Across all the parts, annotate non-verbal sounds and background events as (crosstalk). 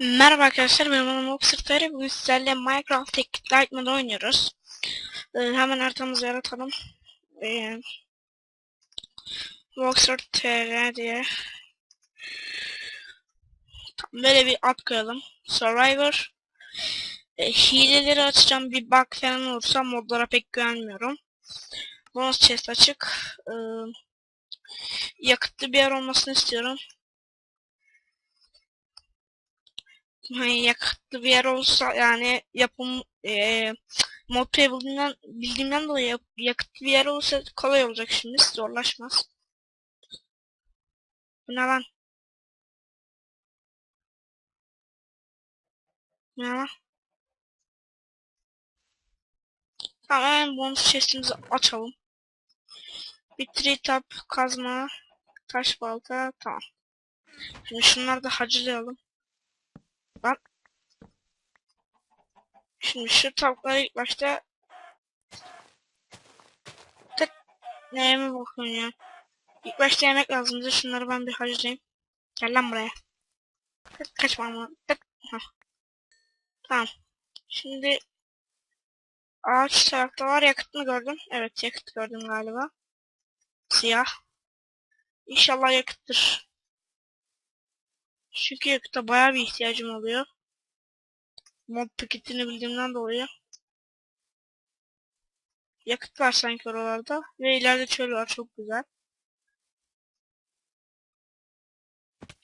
Merhaba arkadaşlar, benim adım Oxford Bugün sizlerle Minecraft Tek Lightman'da oynuyoruz. Ee, hemen haritamızı yaratalım. Ee, TR diye. Tam böyle bir ad koyalım. Survivor. Ee, hileleri açacağım. Bir bug falan olursa modlara pek güvenmiyorum. Bonus chest açık. Ee, yakıtlı bir yer olmasını istiyorum. Hani yakıtlı bir yer olsa yani yapım e, modpay bildiğimden, bildiğimden dolayı yakıtlı bir yer olsa kolay olacak şimdi zorlaşmaz. Bu ne lan? Ne lan? Tamam hemen bonus chestimizi açalım. Bir tree top kazma, taş balta, tamam. Şimdi şunları da hacılayalım. Lan. Şimdi şu tavukları ilk başta tık neye mi bakıyorsun ya? İlk başta yemek lazım bize. Şunları ben bir harcayayım. Gel lan buraya. Tık kaçma ama. Tık. Hah. Tamam. Şimdi ağaç tarafta var. Yakıt mı gördüm? Evet yakıt gördüm galiba. Siyah. İnşallah yakıttır. Çünkü yakıta bayağı bir ihtiyacım oluyor. Mod paketini bildiğimden dolayı. Yakıt var sanki oralarda. Ve ileride çöl var çok güzel.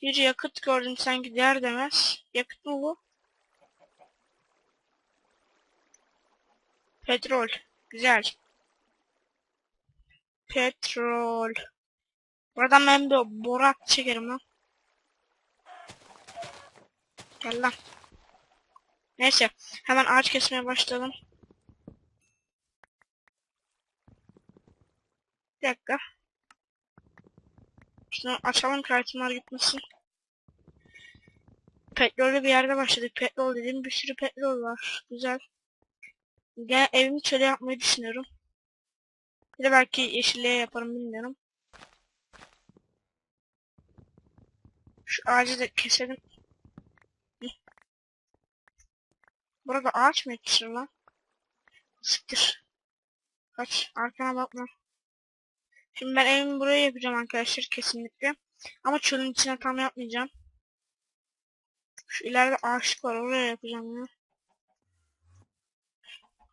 Bir yakıt gördüm sanki der demez. Yakıt mı bu? Petrol. Güzel. Petrol. Buradan ben bir borak çekerim lan. Gel lan. Neyse. Hemen ağaç kesmeye başlayalım. Bir dakika. Şunu açalım ki gitmesin. Petrollü bir yerde başladık. Petrol dediğim bir sürü petrol var. Güzel. Gene evimi çöle yapmayı düşünüyorum. Bir de belki yeşilliğe yaparım bilmiyorum. Şu ağacı da keselim. Burada ağaç mı yetişir lan? Siktir. Kaç. Arkana bakma. Şimdi ben evimi buraya yapacağım arkadaşlar kesinlikle. Ama çölün içine tam yapmayacağım. Şu ileride ağaçlık var oraya yapacağım ya.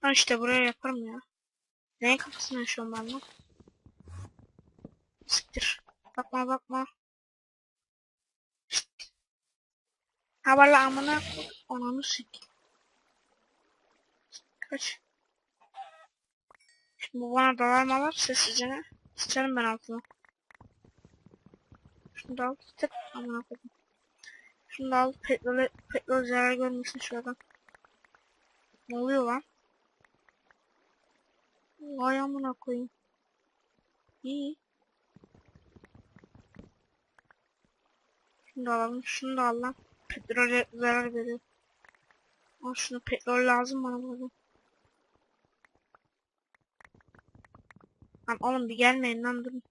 Ha işte buraya yaparım ya. Neyin kafasını yaşıyorum ben lan? Siktir. Bakma bakma. Ha valla amına ananı sik. Kaç. Şimdi bu bana dalar malar sessizce? Sıçarım ben altına. Şunu da al. Tık. Amına koydum. Şunu da al. Petrol, petrol zarar görmesin şuradan. Ne oluyor lan? Vay amına koyayım. İyi. Şunu da alalım. Şunu da al lan. Petrole zarar veriyor. Al şunu petrol lazım bana burada. Lan oğlum bir gelmeyin lan durun.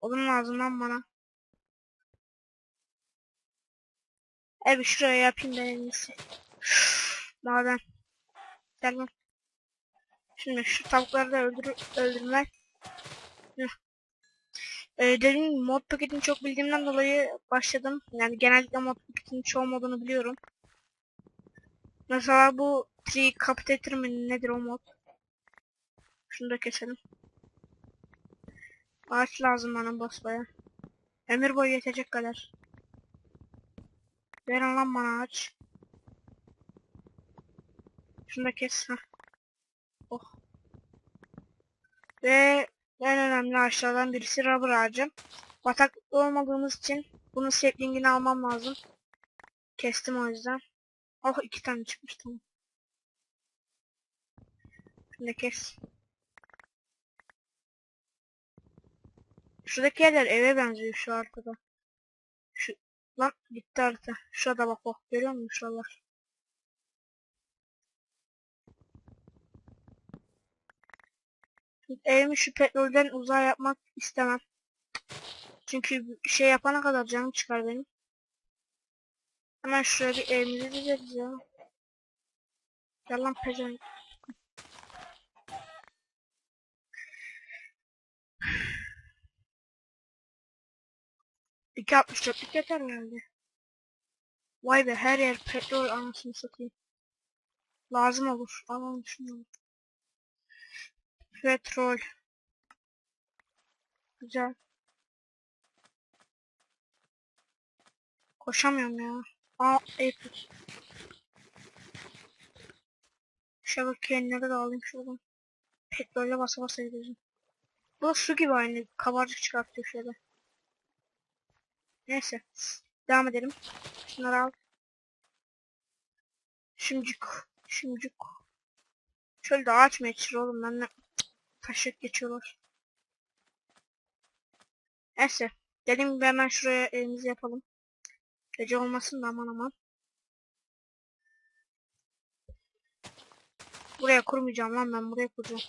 Odun lazım bana. Evet şuraya yapayım ben en iyisi. (sighs) Maden. Gel lan. Şimdi şu tavukları da öldür öldürmek. Ee, gibi mod paketini çok bildiğimden dolayı başladım. Yani genellikle mod paketinin çoğu modunu biliyorum. Mesela bu Tree Captator mi nedir o mod? Şunu da keselim. Ağaç lazım bana basbaya. Emir boyu yetecek kadar. Verin lan bana ağaç. Şunu da kes. Heh. Oh. Ve en önemli ağaçlardan birisi rubber ağacı. Bataklıkta olmadığımız için bunun saplingini almam lazım. Kestim o yüzden. Oh iki tane çıkmış tamam. Şunu kes. Şuradaki yerler eve benziyor şu arkada. Şu lan gitti harita. Şurada bak bak görüyor musun şuralar? Evimi şu petrolden uzağa yapmak istemem. Çünkü şey yapana kadar canım çıkar benim. Hemen şuraya bir evimizi dizeriz ya. Gel lan pezevenk. İki altmış dörtlük yeter herhalde. Vay be her yer petrol anasını satayım. Lazım olur. Alalım şunu. Petrol. Güzel. Koşamıyorum ya. Aa Apple. Şöyle kendileri de alayım şuradan. Petrolle basa basa gideceğim. Bu su gibi aynı. Kabarcık çıkartıyor şöyle. Neyse. Devam edelim. Şunları al. Şimdicik. Şimdicik. Şöyle de ağaç mı yetişir oğlum ben de taşak geçiyorlar. Neyse. Dediğim gibi hemen şuraya elimizi yapalım. Gece olmasın da aman aman. Buraya kurmayacağım lan ben buraya kuracağım.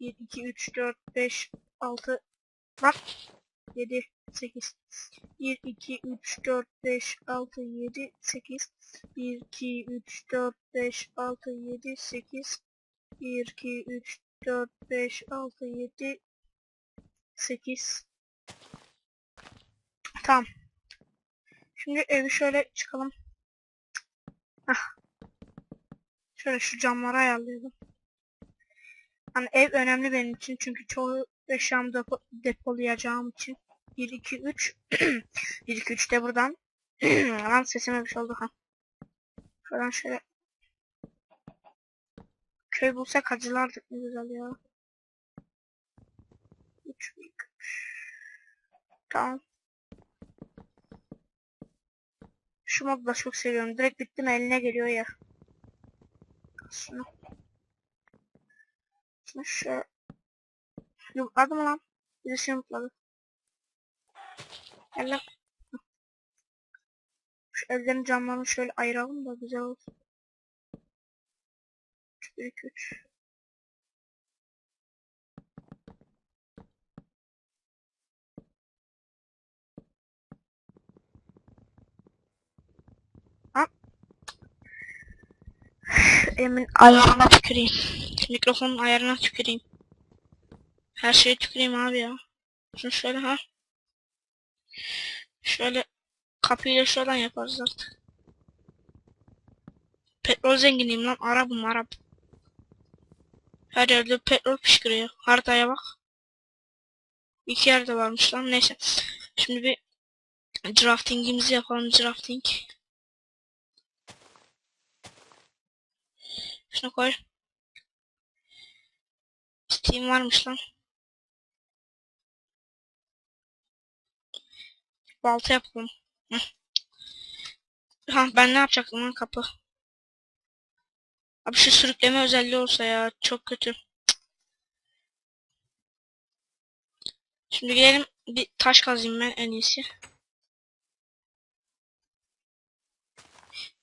1, 2, 3, 4, 5, 6, bak 7, 8. 1, 2, 3, 4, 5, 6, 7, 8. 1, 2, 3, 4, 5, 6, 7, 8. 1, 2, 3, 4, 5, 6, 7, 8. Tamam. Şimdi evi şöyle çıkalım. Hah. Şöyle şu camları ayarlayalım. Hani ev önemli benim için çünkü çoğu eşyamı depo depolayacağım için. 1, 2, 3. 1, 2, 3 de buradan. (clears throat) Lan sesime bir şey oldu ha. Şuradan şöyle. Köy bulsak acılardık ne güzel ya. 3, 2, 3. Tamam. Şu modu da çok seviyorum. Direkt bittim eline geliyor ya. Şunu. Şunu şu. Yumurtladı mı lan? Birisi yumurtladı. Gel lan. Şu evlerin camlarını şöyle ayıralım da güzel olsun. 3, 1, 2, 3. Emin ayarına tüküreyim. Mikrofonun ayarına tüküreyim. Her şeye tüküreyim abi ya. Şunu şöyle ha. Şöyle kapıyı da şuradan yaparız artık. Petrol zenginiyim lan. Arabım Arap. Her yerde petrol fışkırıyor. Haritaya bak. İki yerde varmış lan. Neyse. Şimdi bir draftingimizi yapalım. Drafting. Şunu koy. Steam varmış lan. Balta yapalım. Ha ben ne yapacaktım lan kapı. Abi şu sürükleme özelliği olsa ya çok kötü. Şimdi gidelim bir taş kazayım ben en iyisi.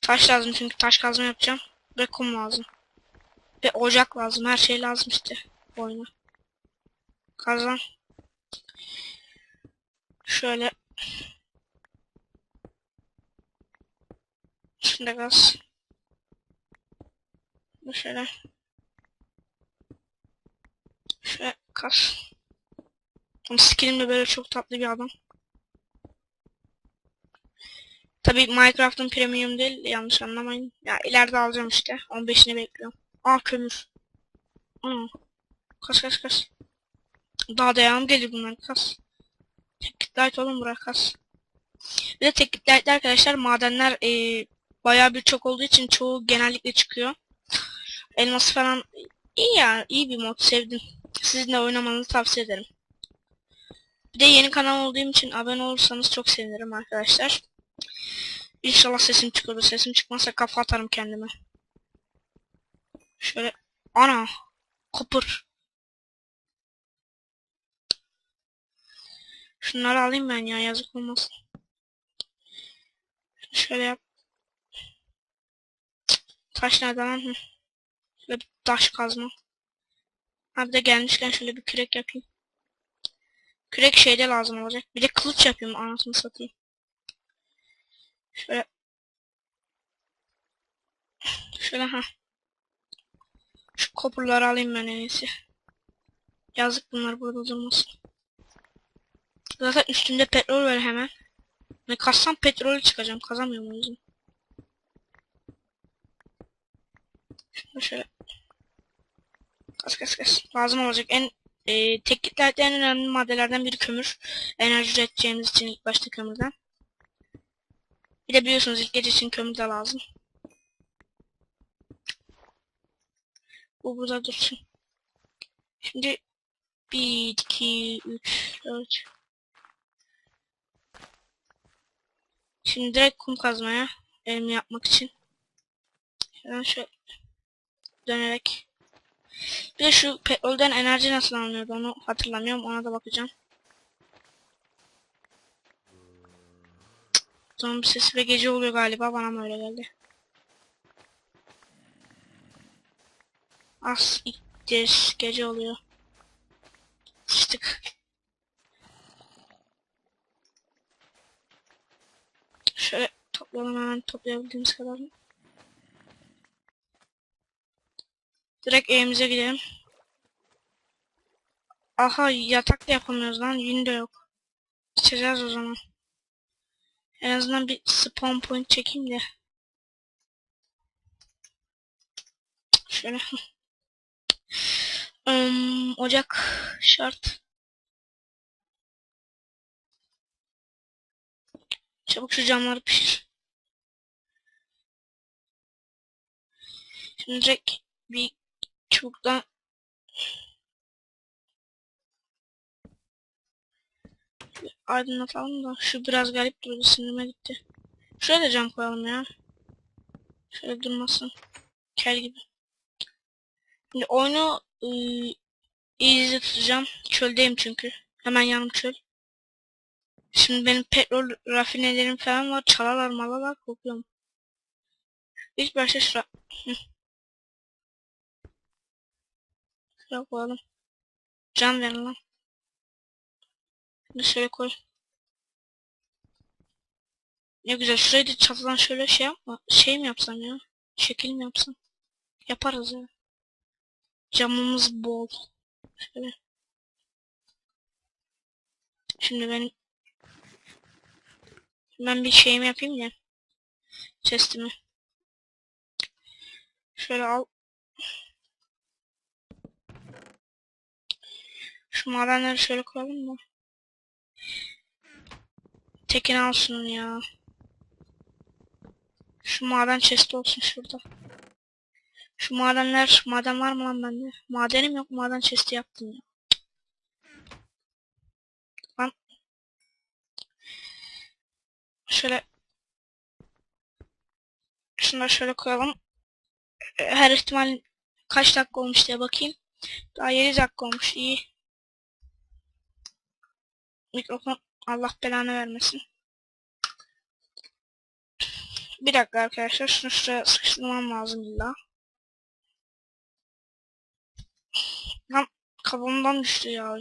Taş lazım çünkü taş kazma yapacağım. Ve kum lazım. Ve ocak lazım. Her şey lazım işte. Oyuna. Kazan. Şöyle. Şimdi gaz. Bu Şöyle. Şöyle kas. Ama skinim de böyle çok tatlı bir adam. Tabi Minecraft'ın premium değil yanlış anlamayın. Ya ileride alacağım işte. 15'ini bekliyorum. Aa kömür. Aa. Kas kas kas. Daha devamı gelir bunlar kas. Teknik light oğlum bırak kas. Bir de teknik light arkadaşlar madenler e, bayağı bir çok olduğu için çoğu genellikle çıkıyor. Elması falan iyi ya iyi bir mod sevdim. Sizin de oynamanızı tavsiye ederim. Bir de yeni kanal olduğum için abone olursanız çok sevinirim arkadaşlar. İnşallah sesim çıkıyordur. Sesim çıkmazsa kafa atarım kendime. Şöyle. Ana. Kopur. Şunları alayım ben ya. Yazık olmasın. Şöyle yap. Taş nereden lan? Hı. Şöyle bir taş kazma. Ha bir de gelmişken şöyle bir kürek yapayım. Kürek şeyde lazım olacak. Bir de kılıç yapayım anasını satayım. Şöyle. Şöyle ha. Şu kopurları alayım ben en iyisi. Yazık bunlar burada durmasın. Zaten üstünde petrol var hemen. Ne kassam petrolü çıkacağım. Kazamıyorum o yüzden. Şunu şöyle. Kas kas. Lazım olacak. En e, tekniklerde en önemli maddelerden biri kömür. Enerji üreteceğimiz için ilk başta kömürden. Bir de biliyorsunuz ilk gece için kömür de lazım. Bu burada dursun. Şimdi 1, 2, 3, 4. Şimdi direkt kum kazmaya elimi yapmak için. Şuradan şöyle dönerek. Bir şu petrolden enerji nasıl alınıyordu onu hatırlamıyorum. Ona da bakacağım. Zombi sesi ve gece oluyor galiba. Bana mı öyle geldi? As ittir. Gece oluyor. Sıçtık. Şöyle toplayalım hemen toplayabildiğimiz kadar. Direkt evimize gidelim. Aha yatak da yapamıyoruz lan. Yün de yok. İçeceğiz o zaman. En azından bir spawn point çekeyim de. Şöyle. (laughs) um, ocak şart. Çabuk şu camları pişir. Şimdi direkt bir çubuktan aydınlatalım da şu biraz garip durdu sinirime gitti. Şuraya da cam koyalım ya. Şöyle durmasın. Kel gibi. Şimdi oyunu ıı, easy tutacağım. Çöldeyim çünkü. Hemen yanım çöl. Şimdi benim petrol rafinelerim falan var. Çalalar malalar korkuyorum. İlk başta şura. Şuraya koyalım. Can verin lan. Şimdi şöyle koy. Ne güzel. Şurayı da çatıdan şöyle şey yapma. Şey mi yapsam ya? Şekil mi yapsam? Yaparız ya. Camımız bol. Şöyle. Şimdi benim ben bir şeyimi yapayım ya. Chest'imi. Şöyle al. Şu madenleri şöyle koyalım mı? Tekin al şunu ya. Şu maden chest olsun şurada. Şu madenler, maden var mı lan bende? Madenim yok, maden chest'i yaptım ya. Lan. Şöyle. Şunları şöyle koyalım. Her ihtimal kaç dakika olmuş diye bakayım. Daha 7 dakika olmuş, iyi. Mikrofon Allah belanı vermesin. Bir dakika arkadaşlar. Şunu şuraya sıkıştırmam lazım illa. Lan kafamdan düştü ya.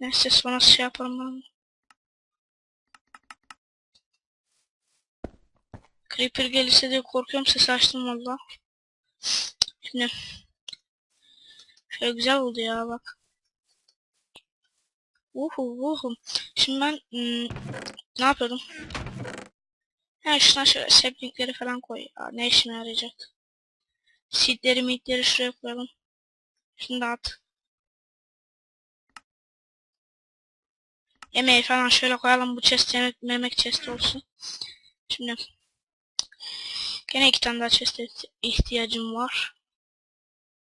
Neyse sonra şey yaparım ben. Creeper gelirse diye korkuyorum. Sesi açtım valla. Şimdi şöyle güzel oldu ya bak. Uhu uhu. Şimdi ben hmm, ne yapıyordum? Ha şuna şöyle saplingleri falan koy. Ya, ne işime yarayacak? Seedleri midleri şuraya koyalım. Şunu da at. Yemeği falan şöyle koyalım. Bu chest yemek memek chest olsun. Şimdi gene iki tane daha chest ihtiyacım var.